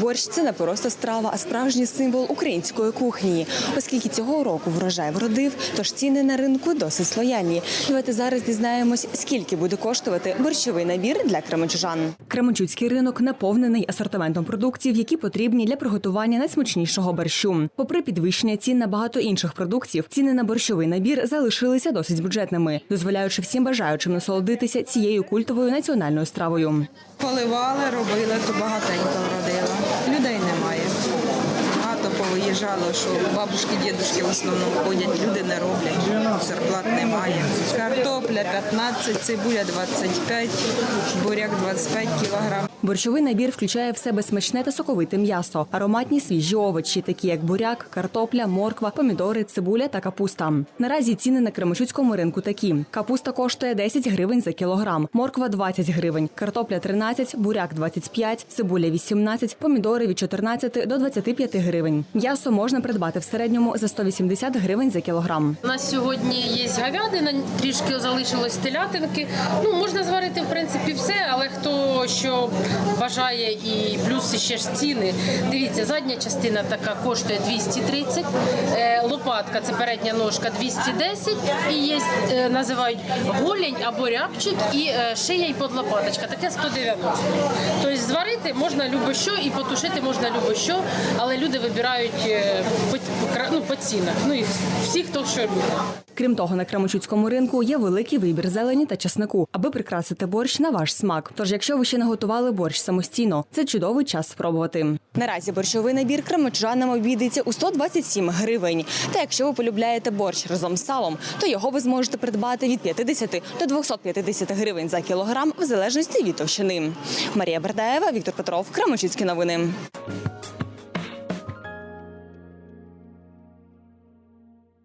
Борщ це не просто страва, а справжній символ української кухні. Оскільки цього року врожай вродив, тож ціни на ринку досить лояльні. Давайте зараз дізнаємось, скільки буде коштувати борщовий набір для кременчужан. Кременчуцький ринок наповнений асортиментом продуктів, які потрібні для приготування найсмачнішого борщу. Попри підвищення цін на багато інших продуктів, ціни на борщовий набір залишилися досить бюджетними, дозволяючи всім бажаючим насолодитися цією культовою національною стравою. Поливали, робили, то багатенько вродила. Людей немає. Повиїжджало, що бабушки, дідушки в основному ходять, люди не роблять, зарплат немає. Картопля 15, цибуля 25, буряк 25 кілограм. Борщовий набір включає в себе смачне та соковите м'ясо, ароматні свіжі овочі, такі як буряк, картопля, морква, помідори, цибуля та капуста. Наразі ціни на Кременчуцькому ринку такі: капуста коштує 10 гривень за кілограм, морква 20 гривень, картопля 13, буряк 25, цибуля 18, помідори від 14 до 25 гривень. М'ясо можна придбати в середньому за 180 гривень за кілограм. У нас сьогодні є говядина, трішки залишилось телятинки. Ну можна зварити в принципі все, але хто що бажає і плюс ще ж ціни. Дивіться, задня частина така коштує 230, е, лопатка це передня ножка 210 і є е, називають голень або рябчик і е, шия і подлопаточка, таке 190. Тобто зварити можна любо-що і потушити можна любо-що, але люди вибирають по, ну, по цінах. Ну і всі, хто що любить. Крім того, на Кременчуцькому ринку є великий вибір зелені та часнику, аби прикрасити борщ на ваш смак. Тож, якщо ви ще не готували борщ самостійно, це чудовий час спробувати. Наразі борщовий набір кремечанам обійдеться у 127 гривень. Та якщо ви полюбляєте борщ разом з салом, то його ви зможете придбати від 50 до 250 гривень за кілограм, в залежності від товщини. Марія Бердаєва, Віктор Петров, Кремочицькі новини.